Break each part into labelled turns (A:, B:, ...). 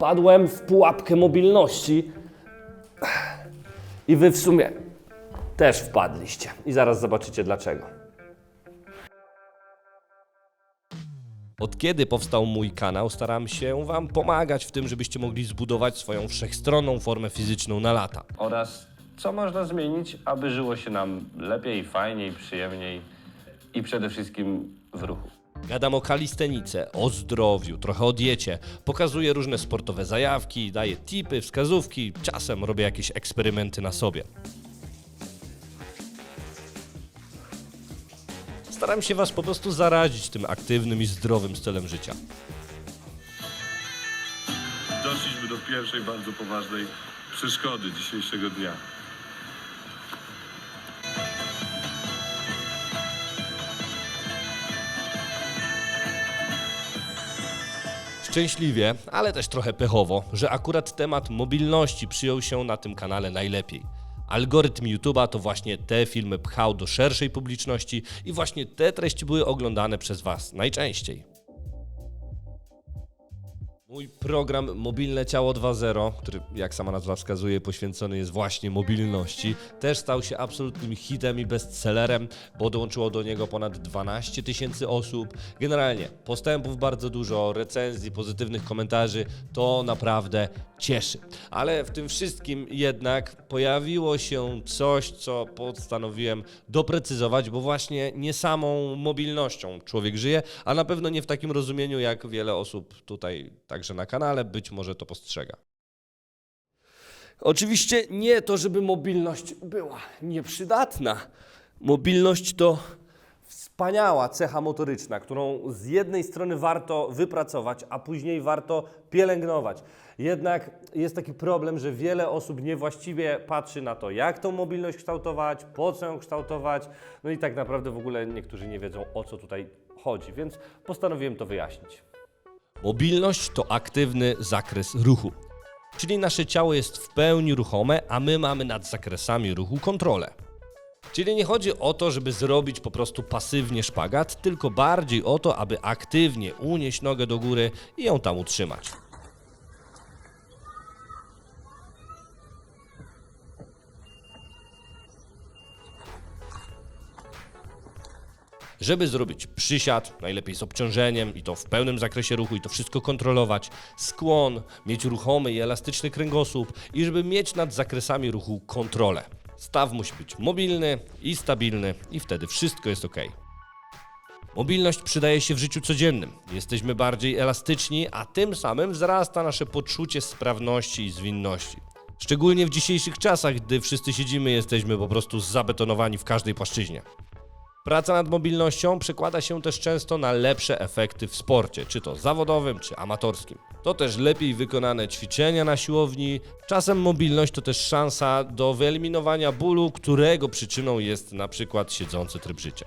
A: wpadłem w pułapkę mobilności i wy w sumie też wpadliście. I zaraz zobaczycie dlaczego. Od kiedy powstał mój kanał, staram się Wam pomagać w tym, żebyście mogli zbudować swoją wszechstronną formę fizyczną na lata.
B: oraz co można zmienić, aby żyło się nam lepiej, fajniej, przyjemniej i przede wszystkim w ruchu.
A: Gadam o kalistenice, o zdrowiu, trochę o diecie, pokazuję różne sportowe zajawki, daję tipy, wskazówki, czasem robię jakieś eksperymenty na sobie. Staram się Was po prostu zarazić tym aktywnym i zdrowym stylem życia.
C: Doszliśmy do pierwszej bardzo poważnej przeszkody dzisiejszego dnia.
A: Szczęśliwie, ale też trochę pechowo, że akurat temat mobilności przyjął się na tym kanale najlepiej. Algorytm YouTube'a to właśnie te filmy pchał do szerszej publiczności i właśnie te treści były oglądane przez Was najczęściej. Mój program Mobilne Ciało 2.0, który jak sama nazwa wskazuje poświęcony jest właśnie mobilności, też stał się absolutnym hitem i bestsellerem, bo dołączyło do niego ponad 12 tysięcy osób. Generalnie postępów bardzo dużo, recenzji, pozytywnych komentarzy, to naprawdę cieszy. Ale w tym wszystkim jednak pojawiło się coś, co postanowiłem doprecyzować, bo właśnie nie samą mobilnością człowiek żyje, a na pewno nie w takim rozumieniu, jak wiele osób tutaj także na kanale być może to postrzega. Oczywiście nie to, żeby mobilność była nieprzydatna. Mobilność to wspaniała cecha motoryczna, którą z jednej strony warto wypracować, a później warto pielęgnować. Jednak jest taki problem, że wiele osób niewłaściwie patrzy na to, jak tą mobilność kształtować, po co ją kształtować, no i tak naprawdę w ogóle niektórzy nie wiedzą, o co tutaj chodzi, więc postanowiłem to wyjaśnić. Mobilność to aktywny zakres ruchu. Czyli nasze ciało jest w pełni ruchome, a my mamy nad zakresami ruchu kontrolę. Czyli nie chodzi o to, żeby zrobić po prostu pasywnie szpagat, tylko bardziej o to, aby aktywnie unieść nogę do góry i ją tam utrzymać. Żeby zrobić przysiad, najlepiej z obciążeniem i to w pełnym zakresie ruchu i to wszystko kontrolować, skłon, mieć ruchomy i elastyczny kręgosłup i żeby mieć nad zakresami ruchu kontrolę. Staw musi być mobilny i stabilny i wtedy wszystko jest ok. Mobilność przydaje się w życiu codziennym. Jesteśmy bardziej elastyczni, a tym samym wzrasta nasze poczucie sprawności i zwinności. Szczególnie w dzisiejszych czasach, gdy wszyscy siedzimy, jesteśmy po prostu zabetonowani w każdej płaszczyźnie. Praca nad mobilnością przekłada się też często na lepsze efekty w sporcie, czy to zawodowym, czy amatorskim. To też lepiej wykonane ćwiczenia na siłowni. Czasem mobilność to też szansa do wyeliminowania bólu, którego przyczyną jest na przykład siedzący tryb życia.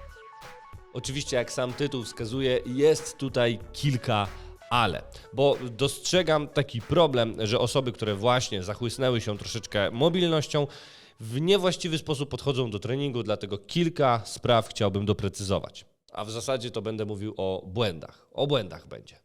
A: Oczywiście, jak sam tytuł wskazuje, jest tutaj kilka ale, bo dostrzegam taki problem, że osoby, które właśnie zachłysnęły się troszeczkę mobilnością, w niewłaściwy sposób podchodzą do treningu, dlatego kilka spraw chciałbym doprecyzować. A w zasadzie to będę mówił o błędach. O błędach będzie.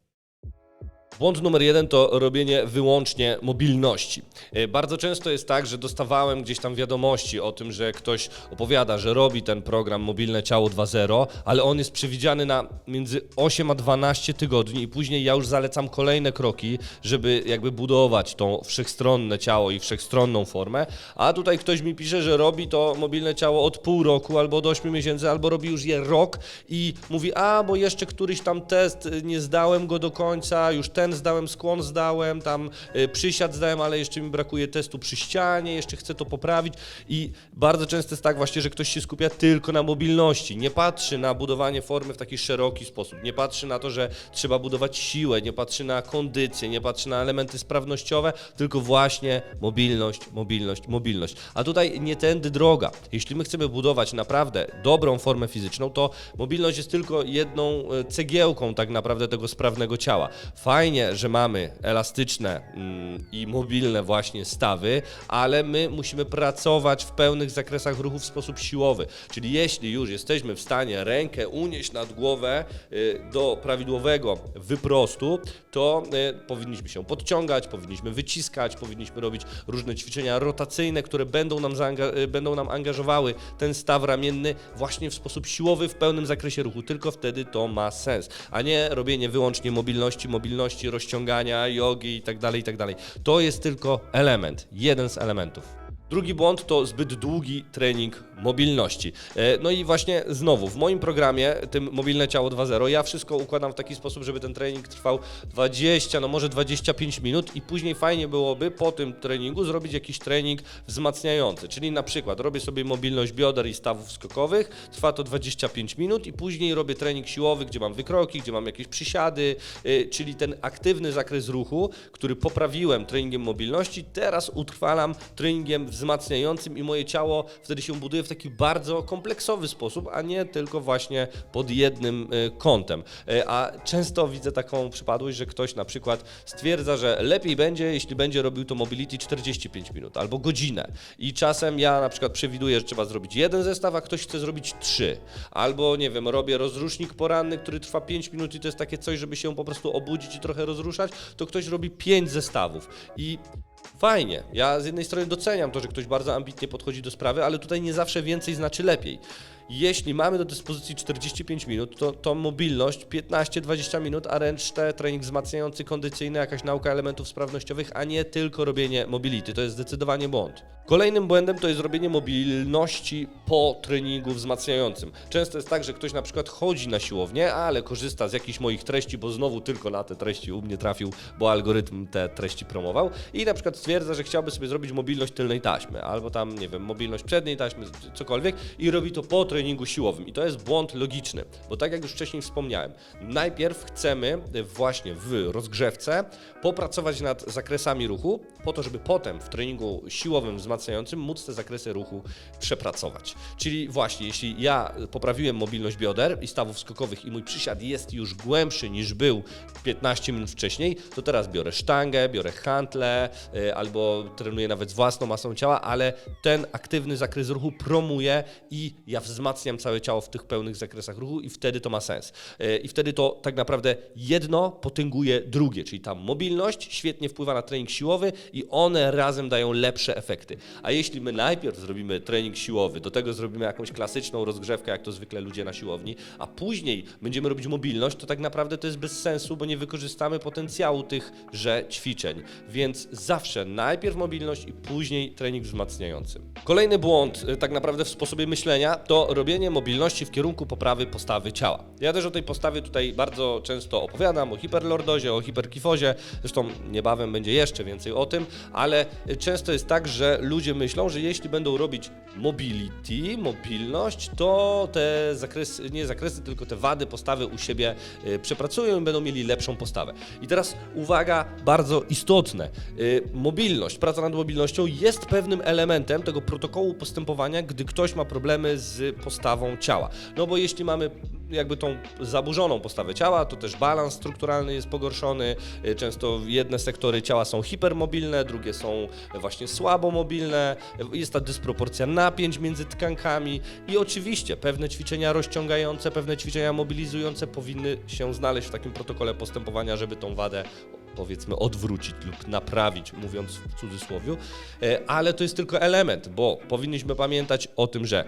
A: Błąd numer jeden to robienie wyłącznie mobilności. E, Bardzo często jest tak, że dostawałem gdzieś tam wiadomości o tym, że ktoś opowiada, że robi ten program Mobilne Ciało 2.0, ale on jest przewidziany na między 8 a 12 tygodni i później ja już zalecam kolejne kroki, żeby jakby budować to wszechstronne ciało i wszechstronną formę, a tutaj ktoś mi pisze, że robi to mobilne ciało od pół roku albo od 8 miesięcy, albo robi już je rok i mówi, a bo jeszcze któryś tam test, y, nie zdałem go do końca, już ten zdałem, skłon zdałem, tam y, przysiad zdałem, ale jeszcze mi brakuje testu przy ścianie, jeszcze chcę to poprawić i bardzo często jest tak właśnie, że ktoś się skupia tylko na mobilności, nie patrzy na budowanie formy w taki szeroki sposób, nie patrzy na to, że trzeba budować siłę, nie patrzy na kondycję, nie patrzy na elementy sprawnościowe, tylko właśnie mobilność, mobilność, mobilność. A tutaj nie tędy droga. Jeśli my chcemy budować naprawdę dobrą formę fizyczną, to mobilność jest tylko jedną e, cegiełką tak naprawdę tego sprawnego ciała. Fajnie fajnie, że mamy elastyczne mm, i mobilne właśnie stawy, ale my musimy pracować w pełnych zakresach ruchu w sposób siłowy. Czyli jeśli już jesteśmy w stanie rękę unieść nad głowę y, do prawidłowego wyprostu, to y, powinniśmy się podciągać, powinniśmy wyciskać, powinniśmy robić różne ćwiczenia rotacyjne, które będą nam, y, będą nam angażowały ten staw ramienny właśnie w sposób siłowy w pełnym zakresie ruchu. Tylko wtedy to ma sens, a nie robienie wyłącznie mobilności, mobilności, rozciągania, jogi itd. itd. To jest tylko element, jeden z elementów. Drugi błąd to zbyt długi trening mobilności. E, No i właśnie znowu, w moim programie, tym Mobilne Ciało 2.0, ja wszystko układam w taki sposób, żeby ten trening trwał 20, no może 25 minut i później fajnie byłoby po tym treningu zrobić jakiś trening wzmacniający. Czyli na przykład robię sobie mobilność bioder i stawów skokowych, trwa to 25 minut i później robię trening siłowy, gdzie mam wykroki, gdzie mam jakieś przysiady, y, czyli ten aktywny zakres ruchu, który poprawiłem treningiem mobilności, teraz utrwalam treningiem wzmacniającym i moje ciało wtedy się buduje w taki bardzo kompleksowy sposób, a nie tylko właśnie pod jednym y, kątem. Y, A często widzę taką przypadłość, że ktoś na przykład stwierdza, że lepiej będzie, jeśli będzie robił to mobility 45 minut albo godzinę. I czasem ja na przykład przewiduję, że trzeba zrobić jeden zestaw, a ktoś chce zrobić trzy. Albo nie wiem, robię rozrusznik poranny, który trwa 5 minut i to jest takie coś, żeby się po prostu obudzić i trochę rozruszać, to ktoś robi 5 zestawów. I Fajnie. Ja z jednej strony doceniam to, że ktoś bardzo ambitnie podchodzi do sprawy, ale tutaj nie zawsze więcej znaczy lepiej. Jeśli mamy do dyspozycji 45 minut, to, to mobilność 15-20 minut, a resztę trening wzmacniający, kondycyjny, jakaś nauka elementów sprawnościowych, a nie tylko robienie mobility. To jest zdecydowanie błąd. Kolejnym błędem to jest robienie mobilności po treningu wzmacniającym. Często jest tak, że ktoś na przykład chodzi na siłownię, ale korzysta z jakichś moich treści, bo znowu tylko na te treści u mnie trafił, bo algorytm te treści promował i na przykład stwierdza, że chciałby sobie zrobić mobilność tylnej taśmy, albo tam, nie wiem, mobilność przedniej taśmy, cokolwiek i robi to po treningu siłowym. I to jest błąd logiczny, bo tak jak już wcześniej wspomniałem, najpierw chcemy właśnie w rozgrzewce popracować nad zakresami ruchu, po to, żeby potem w treningu siłowym wzmacniającym móc te zakresy ruchu przepracować. Czyli właśnie, jeśli ja poprawiłem mobilność bioder i stawów skokowych i mój przysiad jest już głębszy niż był 15 minut wcześniej, to teraz biorę sztangę, biorę hantle y, albo trenuję nawet z własną masą ciała, ale ten aktywny zakres ruchu promuję i ja wzmacniam całe ciało w tych pełnych zakresach ruchu i wtedy to ma sens. Y, I wtedy to tak naprawdę jedno potęguje drugie, czyli ta mobilność świetnie wpływa na trening siłowy i one razem dają lepsze efekty. A jeśli my najpierw zrobimy trening siłowy, do tego zrobimy jakąś klasyczną rozgrzewkę, jak to zwykle ludzie na siłowni, a później będziemy robić mobilność, to tak naprawdę to jest bez sensu, bo nie wykorzystamy potencjału tychże ćwiczeń. Więc zawsze najpierw mobilność i później trening wzmacniający. Kolejny błąd y, tak naprawdę w sposobie myślenia to robienie mobilności w kierunku poprawy postawy ciała. Ja też o tej postawie tutaj bardzo często opowiadam, o hiperlordozie, o hiperkifozie, zresztą niebawem będzie jeszcze więcej o tym, ale często jest tak, że ludzie myślą, że jeśli będą robić mobility, mobilność, to te zakresy, nie zakresy, tylko te wady postawy u siebie y, przepracują i będą mieli lepszą postawę. I teraz uwaga, bardzo istotne. Y, Mobilność, praca nad mobilnością jest pewnym elementem tego protokołu postępowania, gdy ktoś ma problemy z postawą ciała. No bo jeśli mamy jakby tą zaburzoną postawę ciała, to też balans strukturalny jest pogorszony. Y, Często jedne sektory ciała są hipermobilne, drugie są właśnie słabo mobilne. Jest ta dysproporcja napięć między tkankami i oczywiście pewne ćwiczenia rozciągające, pewne ćwiczenia mobilizujące powinny się znaleźć w takim protokole postępowania, żeby tą wadę powiedzmy odwrócić lub naprawić, mówiąc w cudzysłowie, E, ale to jest tylko element, bo powinniśmy pamiętać o tym, że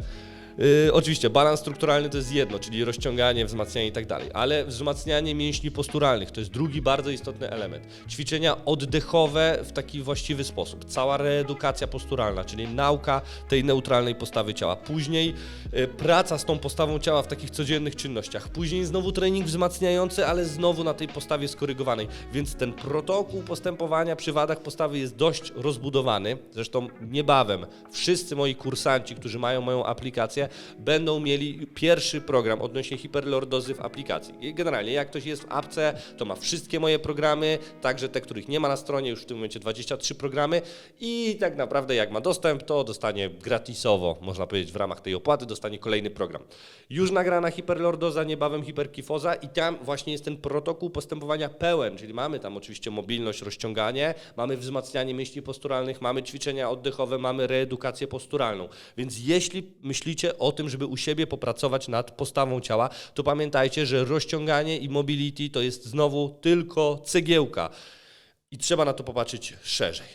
A: Yy, oczywiście, balans strukturalny to jest jedno, czyli rozciąganie, wzmacnianie i tak dalej, ale wzmacnianie mięśni posturalnych to jest drugi bardzo istotny element. Ćwiczenia oddechowe w taki właściwy sposób. Cała reedukacja posturalna, czyli nauka tej neutralnej postawy ciała. Później yy, praca z tą postawą ciała w takich codziennych czynnościach. Później znowu trening wzmacniający, ale znowu na tej postawie skorygowanej. Więc ten protokół postępowania przy wadach postawy jest dość rozbudowany. Zresztą niebawem wszyscy moi kursanci, którzy mają moją aplikację, będą mieli pierwszy program odnośnie hiperlordozy w aplikacji. I generalnie, jak ktoś jest w apce, to ma wszystkie moje programy, także te, których nie ma na stronie, już w tym momencie 23 programy i tak naprawdę jak ma dostęp, to dostanie gratisowo, można powiedzieć, w ramach tej opłaty dostanie kolejny program. Już nagrana hiperlordoza, niebawem hiperkifoza i tam właśnie jest ten protokół postępowania pełen, czyli mamy tam oczywiście mobilność, rozciąganie, mamy wzmacnianie mięśni posturalnych, mamy ćwiczenia oddechowe, mamy reedukację posturalną. Więc jeśli myślicie o tym, żeby u siebie popracować nad postawą ciała, to pamiętajcie, że rozciąganie i mobility to jest znowu tylko cegiełka i trzeba na to popatrzeć szerzej.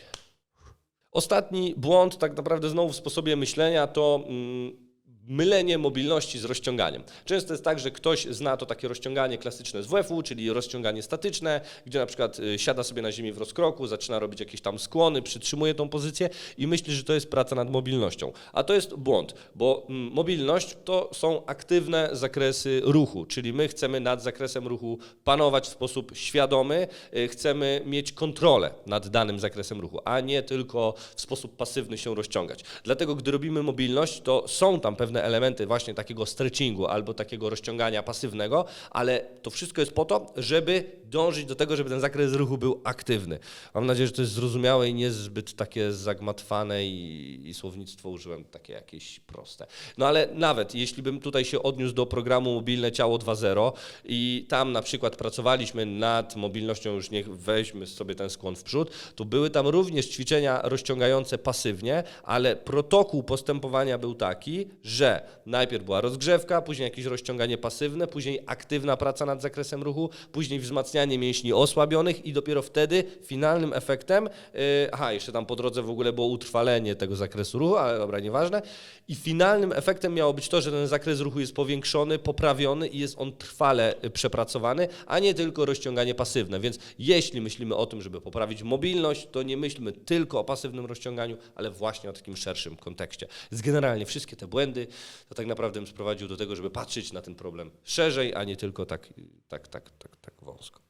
A: Ostatni błąd, tak naprawdę znowu w sposobie myślenia, to mm, mylenie mobilności z rozciąganiem. Często jest tak, że ktoś zna to takie rozciąganie klasyczne z WF-u, czyli rozciąganie statyczne, gdzie na przykład y, siada sobie na ziemi w rozkroku, zaczyna robić jakieś tam skłony, przytrzymuje tą pozycję i myśli, że to jest praca nad mobilnością. A to jest błąd, bo mm, mobilność to są aktywne zakresy ruchu, czyli my chcemy nad zakresem ruchu panować w sposób świadomy, y, chcemy mieć kontrolę nad danym zakresem ruchu, a nie tylko w sposób pasywny się rozciągać. Dlatego, gdy robimy mobilność, to są tam pewne elementy właśnie takiego stretchingu albo takiego rozciągania pasywnego, ale to wszystko jest po to, żeby dążyć do tego, żeby ten zakres ruchu był aktywny. Mam nadzieję, że to jest zrozumiałe i niezbyt takie zagmatwane i, i słownictwo użyłem takie jakieś proste. No ale nawet jeśli bym tutaj się odniósł do programu Mobilne Ciało 2.0 i tam na przykład pracowaliśmy nad mobilnością, już niech weźmy sobie ten skłon w przód, to były tam również ćwiczenia rozciągające pasywnie, ale protokół postępowania był taki, że najpierw była rozgrzewka, później jakieś rozciąganie pasywne, później aktywna praca nad zakresem ruchu, później wzmacnianie mięśni osłabionych i dopiero wtedy finalnym efektem, yy, aha, jeszcze tam po drodze w ogóle było utrwalenie tego zakresu ruchu, ale dobra, nieważne, i finalnym efektem miało być to, że ten zakres ruchu jest powiększony, poprawiony i jest on trwale y, przepracowany, a nie tylko rozciąganie pasywne. Więc jeśli myślimy o tym, żeby poprawić mobilność, to nie myślmy tylko o pasywnym rozciąganiu, ale właśnie o takim szerszym kontekście. Więc generalnie wszystkie te błędy to tak naprawdę bym sprowadził do tego, żeby patrzeć na ten problem szerzej, a nie tylko tak, tak, tak, tak, tak wąsko.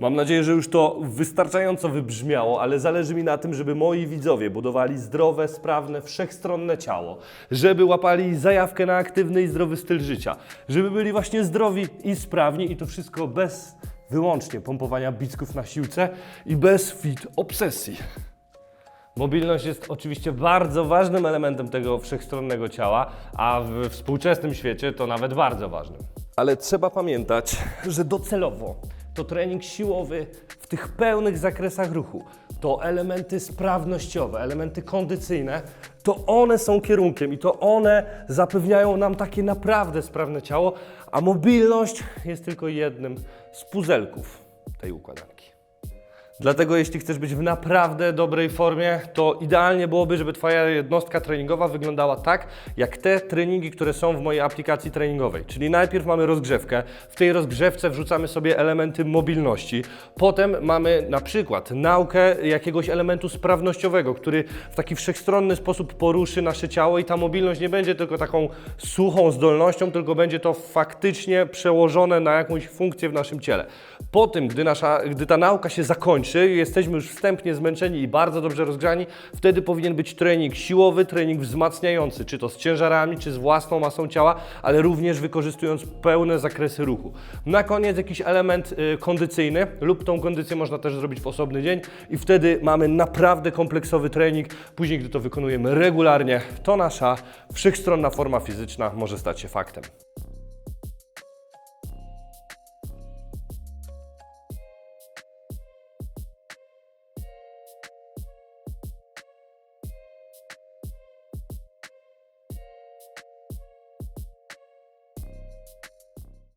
D: Mam nadzieję, że już to wystarczająco wybrzmiało, ale zależy mi na tym, żeby moi widzowie budowali zdrowe, sprawne, wszechstronne ciało, żeby łapali zajawkę na aktywny i zdrowy styl życia, żeby byli właśnie zdrowi i sprawni i to wszystko bez wyłącznie pompowania bicków na siłce i bez fit obsesji. Mobilność jest oczywiście bardzo ważnym elementem tego wszechstronnego ciała, a w współczesnym świecie to nawet bardzo ważnym. Ale trzeba pamiętać, że docelowo to trening siłowy w tych pełnych zakresach ruchu, to elementy sprawnościowe, elementy kondycyjne, to one są kierunkiem i to one zapewniają nam takie naprawdę sprawne ciało, a mobilność jest tylko jednym z puzelków tej układanki. Dlatego jeśli chcesz być w naprawdę dobrej formie, to idealnie byłoby, żeby Twoja jednostka treningowa wyglądała tak, jak te treningi, które są w mojej aplikacji treningowej. Czyli najpierw mamy rozgrzewkę, w tej rozgrzewce wrzucamy sobie elementy mobilności, potem mamy na przykład naukę jakiegoś elementu sprawnościowego, który w taki wszechstronny sposób poruszy nasze ciało i ta mobilność nie będzie tylko taką suchą zdolnością, tylko będzie to faktycznie przełożone na jakąś funkcję w naszym ciele. Po tym, gdy, nasza, gdy ta nauka się zakończy, jesteśmy już wstępnie zmęczeni i bardzo dobrze rozgrzani, wtedy powinien być trening siłowy, trening wzmacniający, czy to z ciężarami, czy z własną masą ciała, ale również wykorzystując pełne zakresy ruchu. Na koniec jakiś element y, kondycyjny lub tą kondycję można też zrobić w osobny dzień i wtedy mamy naprawdę kompleksowy trening. Później, gdy to wykonujemy regularnie, to nasza wszechstronna forma fizyczna może stać się faktem.